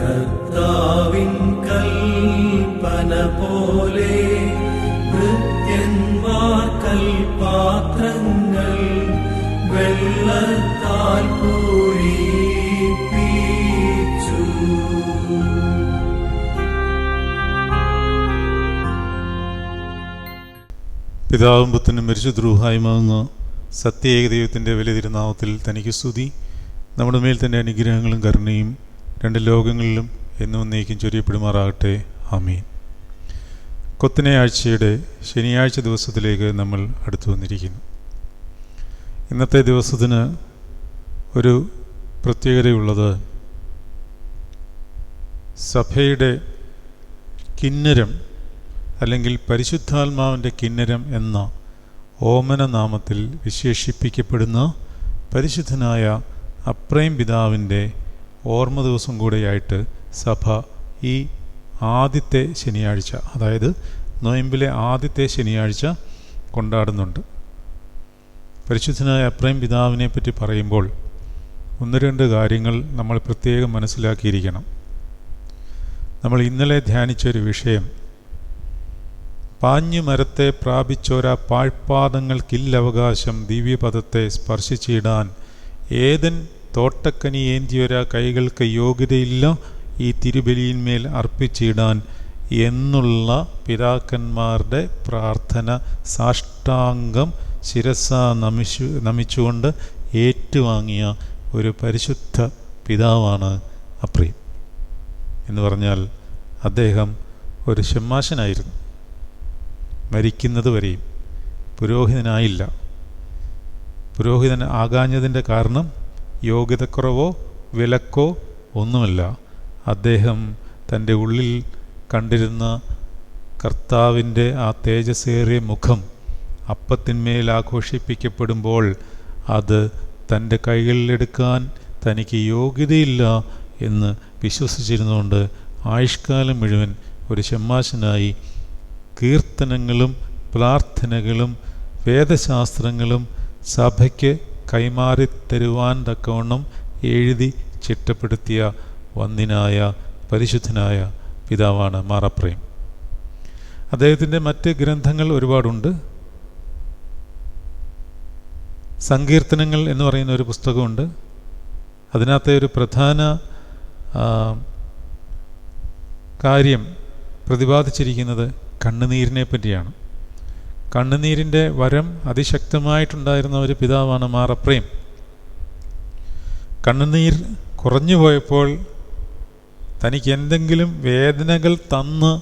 കർത്താവിൻ കൽപ്പന പോലെ പിതാവും പുത്രനും പരിശുദ്രൂഹായ്മാവുന്ന സത്യേക ദൈവത്തിന്റെ വലിയ തിരുനാമത്തിൽ തനിക്ക് സ്തുതി. നമ്മുടെ മേൽ തന്നെ അനുഗ്രഹങ്ങളും കരുണയും രണ്ട് ലോകങ്ങളിലും എന്നും നീക്കം ചൊരിയപ്പെടുമാറാകട്ടെ. ആമീൻ. കൊത്തിനെ ആഴ്ചയുടെ ശനിയാഴ്ച ദിവസത്തിലേക്ക് നമ്മൾ അടുത്തു വന്നിരിക്കുന്നു. ഇന്നത്തെ ദിവസത്തിന് ഒരു പ്രത്യേകതയുള്ളത് സഭയുടെ കിന്നരം അല്ലെങ്കിൽ പരിശുദ്ധാത്മാവിന്റെ കിന്നരം എന്ന ഓമന നാമത്തിൽ വിശേഷിപ്പിക്കപ്പെടുന്ന പരിശുദ്ധനായ അപ്രേം പിതാവിന്റെ ഓർമ്മ ദിവസം കൂടെയായിട്ട് സഭ ഈ ആദ്യത്തെ ശനിയാഴ്ച അതായത് നോയമ്പിലെ ആദ്യത്തെ ശനിയാഴ്ച കൊണ്ടാടുന്നുണ്ട്. പരിശുദ്ധനായ അപ്രൈം പിതാവിനെ പറ്റി പറയുമ്പോൾ ഒന്ന് രണ്ട് കാര്യങ്ങൾ നമ്മൾ പ്രത്യേകം മനസ്സിലാക്കിയിരിക്കണം. നമ്മൾ ഇന്നലെ ധ്യാനിച്ചൊരു വിഷയം പാഞ്ഞു മരത്തെ പ്രാപിച്ചോരാ പാഴ്പാദങ്ങൾക്കില്ലവകാശം ദിവ്യപദത്തെ സ്പർശിച്ചിടാൻ ഏതൻ തോട്ടക്കനി ഏന്തിയൊരാ കൈകൾക്ക് യോഗ്യതയില്ല ഈ തിരുബലിയിന്മേൽ അർപ്പിച്ചിടാൻ എന്നുള്ള പിതാക്കന്മാരുടെ പ്രാർത്ഥന സാഷ്ടാംഗം ശിരസ നമിച്ചു നമിച്ചുകൊണ്ട് ഏറ്റുവാങ്ങിയ ഒരു പരിശുദ്ധ പിതാവാണ് അപ്രീം എന്ന് പറഞ്ഞാൽ അദ്ദേഹം ഒരു ഷമ്മാശനായിരുന്നു. മരിക്കുന്നത് വരെയും പുരോഹിതനായില്ല. പുരോഹിതൻ ആകാഞ്ഞതിന്റെ കാരണം യോഗ്യതക്കുറവോ വിലക്കോ ഒന്നുമല്ല. അദ്ദേഹം തന്റെ ഉള്ളിൽ കണ്ടിരുന്ന കർത്താവിന്റെ ആ തേജസ്സേറിയ മുഖം അപ്പത്തിന്മേൽ ആഘോഷിപ്പിക്കപ്പെടുമ്പോൾ അത് തന്റെ കൈകളിലെടുക്കാൻ തനിക്ക് യോഗ്യതയില്ല എന്ന് വിശ്വസിച്ചിരുന്നുകൊണ്ട് ആയുഷ്കാലം മുഴുവൻ ഒരു ഷമ്മാശനായി കീർത്തനങ്ങളും പ്രാർത്ഥനകളും വേദശാസ്ത്രങ്ങളും സഭയ്ക്ക് കൈമാറിത്തരുവാൻ തക്കവണ്ണം എഴുതി ചിട്ടപ്പെടുത്തിയ വന്ദിനായ പരിശുദ്ധനായ പിതാവാണ് മാറപ്രേം. അദ്ദേഹത്തിന്റെ മറ്റ് ഗ്രന്ഥങ്ങൾ ഒരുപാടുണ്ട്. സങ്കീർത്തനങ്ങൾ എന്ന് പറയുന്ന ഒരു പുസ്തകമുണ്ട്. അതിനകത്തെ ഒരു പ്രധാന കാര്യം പ്രതിപാദിച്ചിരിക്കുന്നത് കണ്ണുനീരിനെ പറ്റിയാണ്. കണ്ണുനീരിന്റെ വരം അതിശക്തമായിട്ടുണ്ടായിരുന്ന ഒരു പിതാവാണ് മാറപ്രേം. കണ്ണുനീർ കുറഞ്ഞു പോയപ്പോൾ തനിക്ക് എന്തെങ്കിലും വേദനകൾ തന്ന്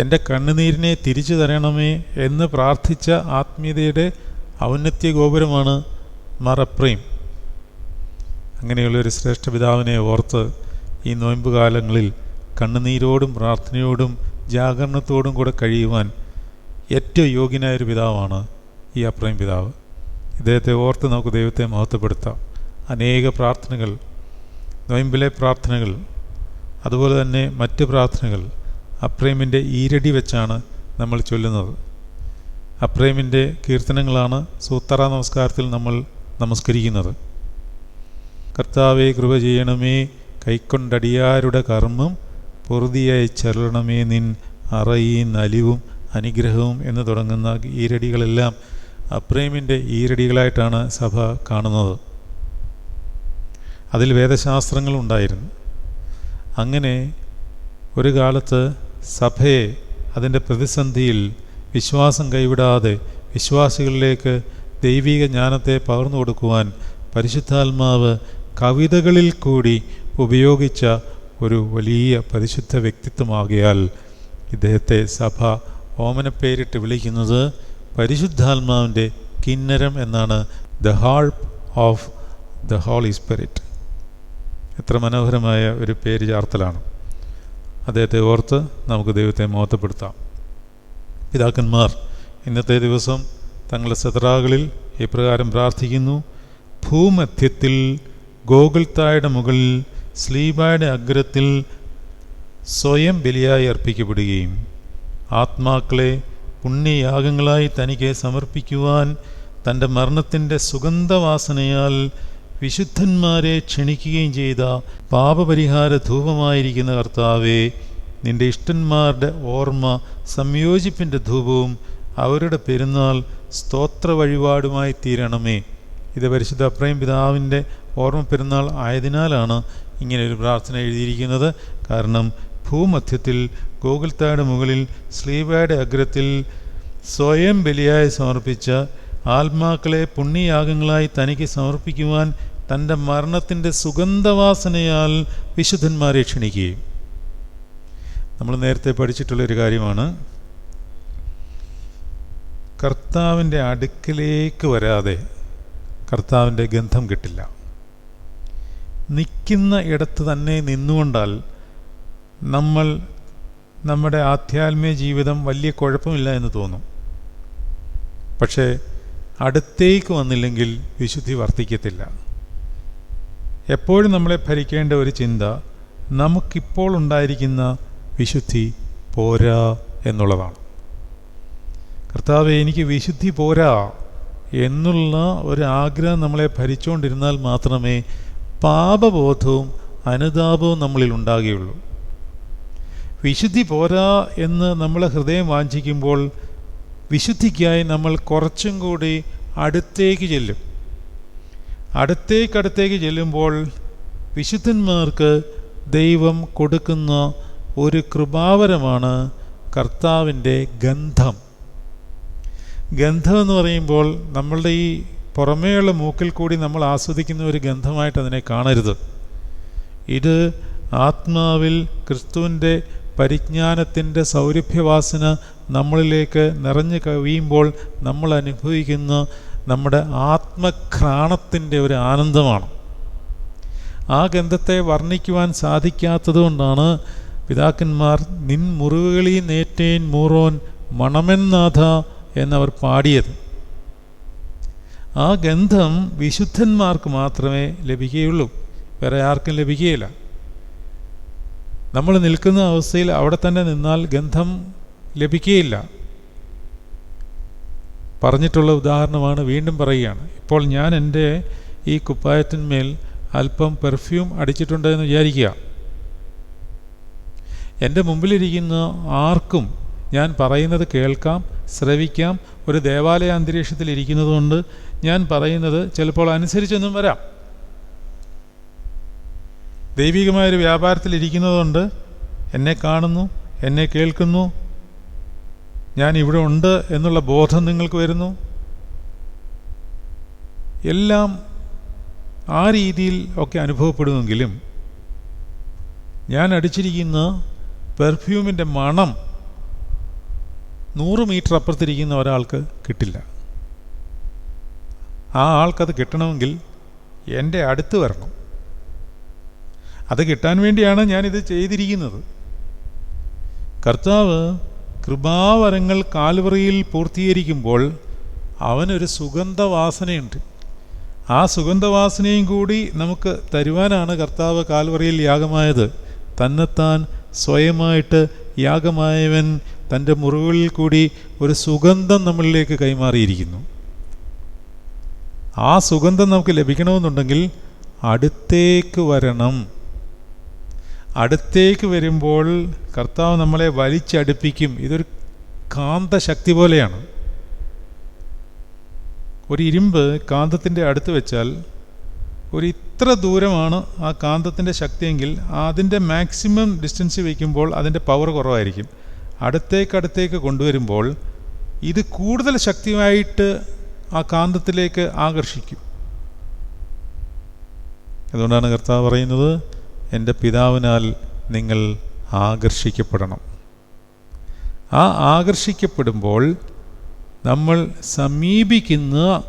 എന്റെ കണ്ണുനീരിനെ തിരിച്ചു തരണമേ എന്ന് പ്രാർത്ഥിച്ച ആത്മീയതയുടെ ഔന്നത്യ ഗോപുരമാണ് മറപ്രേം. അങ്ങനെയുള്ളൊരു ശ്രേഷ്ഠ പിതാവിനെ ഓർത്ത് ഈ നോയമ്പ് കാലങ്ങളിൽ കണ്ണുനീരോടും പ്രാർത്ഥനയോടും ജാഗരണത്തോടും കൂടെ കഴിയുവാൻ ഏറ്റവും യോഗ്യനായ ഒരു പിതാവാണ് ഈ അപ്രയം പിതാവ്. ഇദ്ദേഹത്തെ ഓർത്ത് നമുക്ക് ദൈവത്തെ മഹത്വപ്പെടുത്താം. അനേക പ്രാർത്ഥനകൾ നൊയമ്പിലെ പ്രാർത്ഥനകൾ അതുപോലെ തന്നെ മറ്റ് പ്രാർത്ഥനകൾ അപ്രേമിന്റെ ഈരടി വെച്ചാണ് നമ്മൾ ചൊല്ലുന്നത്. അപ്രേമിന്റെ കീർത്തനങ്ങളാണ് സൂത്തറ നമസ്കാരത്തിൽ നമ്മൾ നമസ്കരിക്കുന്നത്. കർത്താവെ കൃപ ചെയ്യണമേ. കൈക്കൊണ്ടടിയാരുടെ കർമ്മം പൊറുതിയായി ചെല്ലണമേ. നിൻ അറയും നലിവും അനുഗ്രഹവും എന്ന് തുടങ്ങുന്ന ഈരടികളെല്ലാം അപ്രേമിന്റെ ഈരടികളായിട്ടാണ് സഭ കാണുന്നത്. അതിൽ വേദശാസ്ത്രങ്ങളുണ്ടായിരുന്നു അങ്ങനെ ഒരു കാലത്ത് സഭയെ അതിന്റെ പ്രതിസന്ധിയിൽ വിശ്വാസം കൈവിടാതെ വിശ്വാസികളിലേക്ക് ദൈവിക ജ്ഞാനത്തെ പകർന്നു കൊടുക്കുവാൻ പരിശുദ്ധാത്മാവ് കവിതകളിൽ കൂടി ഉപയോഗിച്ച ഒരു വലിയ പരിശുദ്ധ വ്യക്തിത്വമാകിയാൽ ഇദ്ദേഹത്തെ സഭ ഓമനപ്പേരിട്ട് വിളിക്കുന്നത് പരിശുദ്ധാത്മാവിന്റെ കിന്നരം എന്നാണ് the harp of the holy spirit എത്ര മനോഹരമായ ഒരു പേര് ചാർത്തലാണ്. അദ്ദേഹത്തെ ഓർത്ത് നമുക്ക് ദൈവത്തെ മോഹത്തപ്പെടുത്താം പിതാക്കന്മാർ ഇന്നത്തെ ദിവസം തങ്ങളുടെ സെത്രാകളിൽ ഇപ്രകാരം പ്രാർത്ഥിക്കുന്നു. ഭൂമധ്യത്തിൽ ഗോകുൽത്തായുടെ മുകളിൽ സ്ലീബായുടെ അഗ്രത്തിൽ സ്വയം ബലിയായി അർപ്പിക്കപ്പെടുകയും ആത്മാക്കളെ പുണ്യയാഗങ്ങളായി തനിക്ക് സമർപ്പിക്കുവാൻ തന്റെ മരണത്തിന്റെ സുഗന്ധവാസനയാൽ വിശുദ്ധന്മാരെ ക്ഷണിക്കുകയും ചെയ്ത പാപപരിഹാര ധൂപമായിരിക്കുന്ന കർത്താവെ നിന്റെ ഇഷ്ടന്മാരുടെ ഓർമ്മ സംയോജിപ്പിന്റെ ധൂപവും അവരുടെ പെരുന്നാൾ സ്തോത്ര വഴിപാടുമായി തീരണമേ. ഇത് പരിശുദ്ധ അപ്രയം പിതാവിന്റെ ഓർമ്മ പെരുന്നാൾ ആയതിനാലാണ് ഇങ്ങനെ ഒരു പ്രാർത്ഥന എഴുതിയിരിക്കുന്നത്. കാരണം ഭൂമധ്യത്തിൽ ഗോകുൽത്തായുടെ മുകളിൽ ശ്ലീബയുടെ അഗ്രത്തിൽ സ്വയം ബലിയായി സമർപ്പിച്ച ആത്മാക്കളെ പുണ്യയാഗങ്ങളായി തനിക്ക് സമർപ്പിക്കുവാൻ തന്റെ മരണത്തിന്റെ സുഗന്ധവാസനയാൽ വിശുദ്ധന്മാരെ ക്ഷണിക്കുകയും. നമ്മൾ നേരത്തെ പഠിച്ചിട്ടുള്ളൊരു കാര്യമാണ്. കർത്താവിന്റെ അടുക്കിലേക്ക് വരാതെ കർത്താവിന്റെ ഗന്ധം കിട്ടില്ല. നിൽക്കുന്ന ഇടത്ത് തന്നെ നിന്നുകൊണ്ടാൽ നമ്മൾ നമ്മുടെ ആധ്യാത്മിക ജീവിതം വലിയ കുഴപ്പമില്ല എന്ന് തോന്നും. പക്ഷേ അടുത്തേക്ക് വന്നില്ലെങ്കിൽ വിശുദ്ധി വർദ്ധിക്കത്തില്ല എപ്പോഴും നമ്മളെ ഭരിക്കേണ്ട ഒരു ചിന്ത നമുക്കിപ്പോൾ ഉണ്ടായിരിക്കുന്ന വിശുദ്ധി പോരാ എന്നുള്ളതാണ്. കർത്താവ് എനിക്ക് വിശുദ്ധി പോരാ എന്നുള്ള ഒരു ആഗ്രഹം നമ്മളെ ഭരിച്ചുകൊണ്ടിരുന്നാൽ മാത്രമേ പാപബോധവും അനുതാപവും നമ്മളിൽ ഉണ്ടാകുകയുള്ളൂ. വിശുദ്ധി പോരാ എന്ന് നമ്മൾ ഹൃദയം വാഞ്ചിക്കുമ്പോൾ വിശുദ്ധിക്കായി നമ്മൾ കുറച്ചും കൂടി അടുത്തേക്ക് ചെല്ലും. അടുത്തേക്കടുത്തേക്ക് ചെല്ലുമ്പോൾ വിശുദ്ധന്മാർക്ക് ദൈവം കൊടുക്കുന്ന ഒരു കൃപാവരമാണ് കർത്താവിന്റെ ഗന്ധം. ഗന്ധം എന്ന് പറയുമ്പോൾ നമ്മളുടെ ഈ പുറമേയുള്ള മൂക്കിൽ കൂടി നമ്മൾ ആസ്വദിക്കുന്ന ഒരു ഗന്ധമായിട്ട് അതിനെ കാണരുത്. ഇത് ആത്മാവിൽ ക്രിസ്തുവിന്റെ പരിജ്ഞാനത്തിന്റെ സൗരഭ്യവാസന നമ്മളിലേക്ക് നിറഞ്ഞു കവിയുമ്പോൾ നമ്മൾ അനുഭവിക്കുന്ന നമ്മുടെ ആത്മഘ്രാണത്തിന്റെ ഒരു ആനന്ദമാണ്. ആ ഗന്ധത്തെ വർണിക്കുവാൻ സാധിക്കാത്തതുകൊണ്ടാണ് പിതാക്കന്മാർ നിൻ മുറിവുകളീ നേറ്റേൻ മൂറോൻ മണമെന്നാഥ എന്നവർ പാടിയത്. ആ ഗന്ധം വിശുദ്ധന്മാർക്ക് മാത്രമേ ലഭിക്കുകയുള്ളൂ. വേറെ ആർക്കും ലഭിക്കുകയില്ല. നമ്മൾ നിൽക്കുന്ന അവസ്ഥയിൽ അവിടെ തന്നെ നിന്നാൽ ഗന്ധം ലഭിക്കുകയില്ല. പറഞ്ഞിട്ടുള്ള ഉദാഹരണമാണ് വീണ്ടും പറയുകയാണ്. ഇപ്പോൾ ഞാൻ എന്റെ ഈ കുപ്പായത്തിന്മേൽ അല്പം പെർഫ്യൂം അടിച്ചിട്ടുണ്ട് എന്ന് വിചാരിക്കുക. എന്റെ മുമ്പിലിരിക്കുന്ന ആർക്കും ഞാൻ പറയുന്നത് കേൾക്കാം ശ്രവിക്കാം ഒരു ദേവാലയ അന്തരീക്ഷത്തിൽ ഇരിക്കുന്നതുകൊണ്ട് ഞാൻ പറയുന്നത് ചിലപ്പോൾ അനുസരിച്ചൊന്നും വരാം. ദൈവികമായൊരു വ്യാപാരത്തിൽ ഇരിക്കുന്നതുകൊണ്ട് എന്നെ കാണുന്നു എന്നെ കേൾക്കുന്നു. ഞാൻ ഇവിടെ ഉണ്ട് എന്നുള്ള ബോധം നിങ്ങൾക്ക് വരുന്നു. എല്ലാം ആ രീതിയിൽ ഒക്കെ അനുഭവപ്പെടുമെങ്കിലും ഞാൻ അടിച്ചിരിക്കുന്ന പെർഫ്യൂമിന്റെ മണം നൂറ് മീറ്റർ അപ്പുറത്തിരിക്കുന്ന ഒരാൾക്ക് കിട്ടില്ല. ആ ആൾക്കത് കിട്ടണമെങ്കിൽ എന്റെ അടുത്ത് വരണം. അത് കിട്ടാൻ വേണ്ടിയാണ് ഞാനിത് ചെയ്തിരിക്കുന്നത്. കർത്താവ് കൃപാവരങ്ങൾ കാൽവറിയിൽ പൂർത്തീകരിക്കുമ്പോൾ അവനൊരു സുഗന്ധവാസനയുണ്ട്. ആ സുഗന്ധവാസനയും കൂടി നമുക്ക് തരുവാനാണ് കർത്താവ് കാൽവറിയിൽ യാഗമായത്. തന്നെത്താൻ സ്വയമായിട്ട് യാഗമായവൻ തന്റെ മുറിവുകളിൽ കൂടി ഒരു സുഗന്ധം നമ്മളിലേക്ക് കൈമാറിയിരിക്കുന്നു. ആ സുഗന്ധം നമുക്ക് ലഭിക്കണമെന്നുണ്ടെങ്കിൽ അടുത്തേക്ക് വരണം. അടുത്തേക്ക് വരുമ്പോൾ കർത്താവ് നമ്മളെ വലിച്ചടുപ്പിക്കും. ഇതൊരു കാന്തശക്തി പോലെയാണ്. ഒരു ഇരുമ്പ് കാന്തത്തിന്റെ അടുത്ത് വെച്ചാൽ ഒരു ഇത്ര ദൂരമാണ് ആ കാന്തത്തിന്റെ ശക്തിയെങ്കിൽ അതിന്റെ മാക്സിമം ഡിസ്റ്റൻസ് വയ്ക്കുമ്പോൾ അതിന്റെ പവർ കുറവായിരിക്കും. അടുത്തേക്ക് അടുത്തേക്ക് കൊണ്ടുവരുമ്പോൾ ഇത് കൂടുതൽ ശക്തിയായിട്ട് ആ കാന്തത്തിലേക്ക് ആകർഷിക്കും. അതുകൊണ്ടാണ് കർത്താവ് പറയുന്നത് എന്റെ പിതാവിനാൽ നിങ്ങൾ ആകർഷിക്കപ്പെടണം. ആ ആകർഷിക്കപ്പെടുമ്പോൾ നമ്മൾ സമീപിക്കുന്ന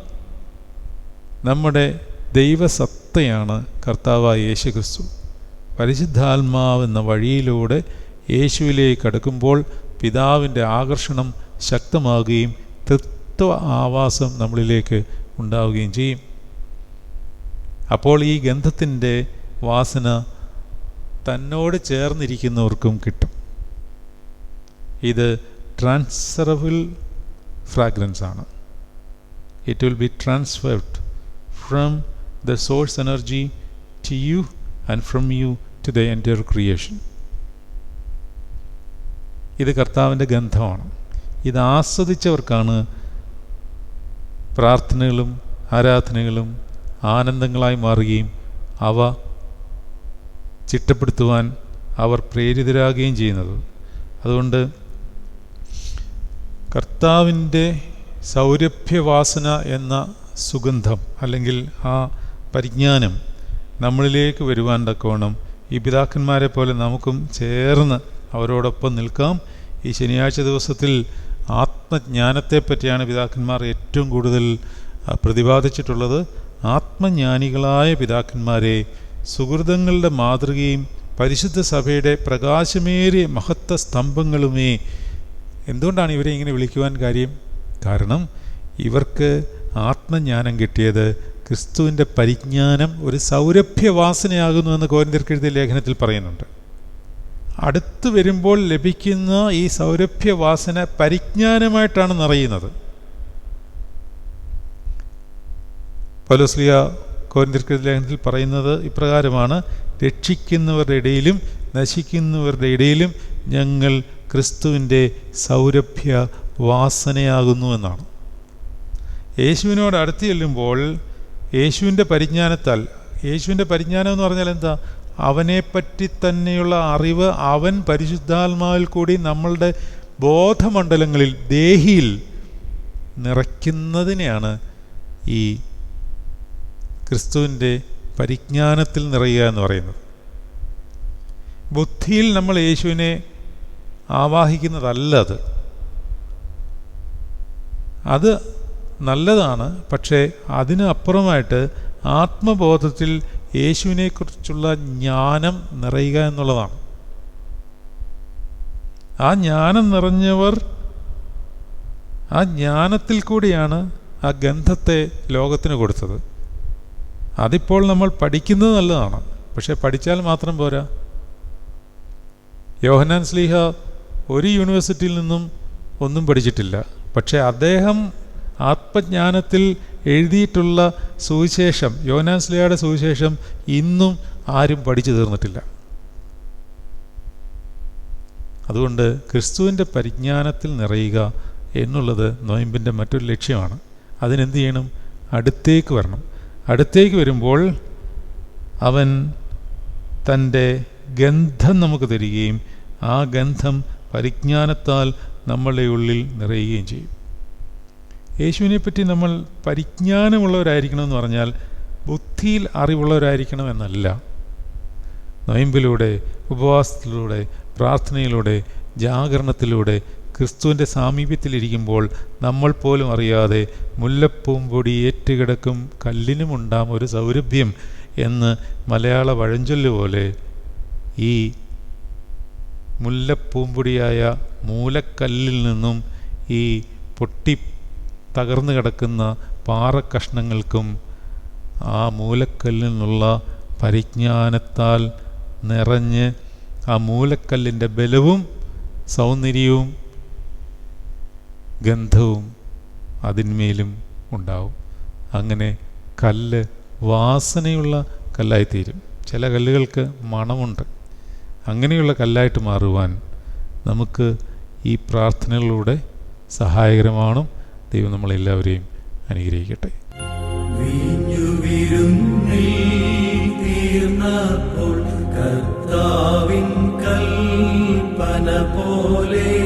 നമ്മുടെ ദൈവസത്തയാണ് കർത്താവായ യേശു ക്രിസ്തു പരിശുദ്ധാത്മാവെന്ന വഴിയിലൂടെ യേശുവിലേക്ക് അടുക്കുമ്പോൾ പിതാവിന്റെ ആകർഷണം ശക്തമാകുകയും തൃത്വ ആവാസം നമ്മളിലേക്ക് ഉണ്ടാവുകയും ചെയ്യും. അപ്പോൾ ഈ ഗന്ധത്തിന്റെ വാസന തന്നോട് ചേർന്നിരിക്കുന്നവർക്കും കിട്ടും. ഇത് ട്രാൻസ്ഫറബിൾ ഫ്രാഗ്രൻസ് ആണ്. It will be transferred from the source energy to you and from you to the എന്റെ ക്രിയേഷൻ ഇത് കർത്താവിന്റെ ഗന്ധമാണ്. ഇത് ആസ്വദിച്ചവർക്കാണ് പ്രാർത്ഥനകളും ആരാധനകളും ആനന്ദങ്ങളായി മാറുകയും അവ ചിട്ടപ്പെടുത്തുവാൻ അവർ പ്രേരിതരാകുകയും ചെയ്യുന്നത്. അതുകൊണ്ട് കർത്താവിന്റെ സൗരഭ്യവാസന എന്ന സുഗന്ധം അല്ലെങ്കിൽ ആ പരിജ്ഞാനം നമ്മളിലേക്ക് വരുവാൻ തക്കവണ്ണം ഈ പിതാക്കന്മാരെ പോലെ നമുക്കും ചേർന്ന് അവരോടൊപ്പം നിൽക്കാം. ഈ ശനിയാഴ്ച ദിവസത്തിൽ ആത്മജ്ഞാനത്തെ പറ്റിയാണ് പിതാക്കന്മാർ ഏറ്റവും കൂടുതൽ പ്രതിപാദിച്ചിട്ടുള്ളത്. ആത്മജ്ഞാനികളായ പിതാക്കന്മാരെ സുഹൃതങ്ങളുടെ മാതൃകയും പരിശുദ്ധ സഭയുടെ പ്രകാശമേറിയ മഹത്വ സ്തംഭങ്ങളുമേ. എന്തുകൊണ്ടാണ് ഇവരെ ഇങ്ങനെ വിളിക്കുവാൻ കാര്യം? കാരണം ഇവർക്ക് ആത്മജ്ഞാനം കിട്ടിയത് ക്രിസ്തുവിന്റെ പരിജ്ഞാനം ഒരു സൗരഭ്യവാസനയാകുന്നു എന്ന് കോരിന്തിർക്കെഴുതിയ ലേഖനത്തിൽ പറയുന്നുണ്ട്. അടുത്ത് വരുമ്പോൾ ലഭിക്കുന്ന ഈ സൗരഭ്യവാസന പരിജ്ഞാനമായിട്ടാണ് നിറയുന്നത്. പൗലോസ്ലിയ കോരിന്തിർക്കെഴുതിയ ലേഖനത്തിൽ പറയുന്നത് ഇപ്രകാരമാണ്. രക്ഷിക്കുന്നവരുടെ ഇടയിലും നശിക്കുന്നവരുടെ ഇടയിലും ഞങ്ങൾ ക്രിസ്തുവിന്റെ സൗരഭ്യ വാസനയാകുന്നു എന്നാണ്. യേശുവിനോട് അടുത്ത് ചെല്ലുമ്പോൾ യേശുവിന്റെ പരിജ്ഞാനത്താൽ യേശുവിന്റെ പരിജ്ഞാനം എന്ന് പറഞ്ഞാൽ എന്താ? അവനെപ്പറ്റി തന്നെയുള്ള അറിവ് അവൻ പരിശുദ്ധാത്മാവിൽ കൂടി നമ്മളുടെ ബോധമണ്ഡലങ്ങളിൽ ദേഹിയിൽ നിറയ്ക്കുന്നതിനെയാണ് ഈ ക്രിസ്തുവിന്റെ പരിജ്ഞാനത്തിൽ നിറയുക എന്ന് പറയുന്നത്. ബുദ്ധിയിൽ നമ്മൾ യേശുവിനെ ആവാഹിക്കുന്നതല്ല അത്. അത് നല്ലതാണ് പക്ഷേ അതിനപ്പുറമായിട്ട് ആത്മബോധത്തിൽ യേശുവിനെക്കുറിച്ചുള്ള ജ്ഞാനം നിറയുക എന്നുള്ളതാണ്. ആ ജ്ഞാനം നിറഞ്ഞവർ ആ ജ്ഞാനത്തിൽ കൂടിയാണ് ആ ഗന്ധത്തെ ലോകത്തിന് കൊടുത്തത്. അതിപ്പോൾ നമ്മൾ പഠിക്കുന്നത് നല്ലതാണ്. പക്ഷെ പഠിച്ചാൽ മാത്രം പോരാ. യോഹനാൻ സ്ലീഹ ഒരു യൂണിവേഴ്സിറ്റിയിൽ നിന്നും ഒന്നും പഠിച്ചിട്ടില്ല. പക്ഷേ അദ്ദേഹം ആത്മജ്ഞാനത്തിൽ എഴുതിയിട്ടുള്ള സുവിശേഷം യോഹനാൻ സ്ലീഹയുടെ സുവിശേഷം ഇന്നും ആരും പഠിച്ചു തീർന്നിട്ടില്ല. അതുകൊണ്ട് ക്രിസ്തുവിന്റെ പരിജ്ഞാനത്തിൽ നിറയുക എന്നുള്ളത് നോയമ്പിന്റെ മറ്റൊരു ലക്ഷ്യമാണ്. അതിനെന്ത് ചെയ്യണം? അടുത്തേക്ക് വരണം. അടുത്തേക്ക് വരുമ്പോൾ അവൻ തന്റെ ഗന്ധം നമുക്ക് തരികയും ആ ഗന്ധം പരിജ്ഞാനത്താൽ നമ്മളുടെ ഉള്ളിൽ നിറയുകയും ചെയ്യും. യേശുവിനെ പറ്റി നമ്മൾ പരിജ്ഞാനമുള്ളവരായിരിക്കണമെന്ന് പറഞ്ഞാൽ ബുദ്ധിയിൽ അറിവുള്ളവരായിരിക്കണം എന്നല്ല നൊയമ്പിലൂടെ ഉപവാസത്തിലൂടെ പ്രാർത്ഥനയിലൂടെ ജാഗരണത്തിലൂടെ ക്രിസ്തുവിന്റെ സാമീപ്യത്തിലിരിക്കുമ്പോൾ നമ്മൾ പോലും അറിയാതെ മുല്ലപ്പൂമ്പൊടി ഏറ്റുകിടക്കും കല്ലിനുമുണ്ടാം ഒരു സൗരഭ്യം എന്ന് മലയാള വഴഞ്ചൊല്ല് പോലെ ഈ മുല്ലപ്പൂമ്പൊടിയായ മൂലക്കല്ലിൽ നിന്നും ഈ പൊട്ടി തകർന്നു കിടക്കുന്ന പാറക്കഷ്ണങ്ങൾക്കും ആ മൂലക്കല്ലിൽ നിന്നുള്ള പരിജ്ഞാനത്താൽ നിറഞ്ഞ് ആ മൂലക്കല്ലിന്റെ ബലവും സൗന്ദര്യവും ഗന്ധവും അതിന്മേലും ഉണ്ടാവും. അങ്ങനെ കല്ല് വാസനയുള്ള കല്ലായിത്തീരും. ചില കല്ലുകൾക്ക് മണമുണ്ട്. അങ്ങനെയുള്ള കല്ലായിട്ട് മാറുവാൻ നമുക്ക് ഈ പ്രാർത്ഥനകളിലൂടെ സഹായകരമാണ്. ദൈവം നമ്മളെല്ലാവരെയും അനുഗ്രഹിക്കട്ടെ. തീർന്നപ്പോൾ കർത്താവിൻ കൽപ്പന പോലെ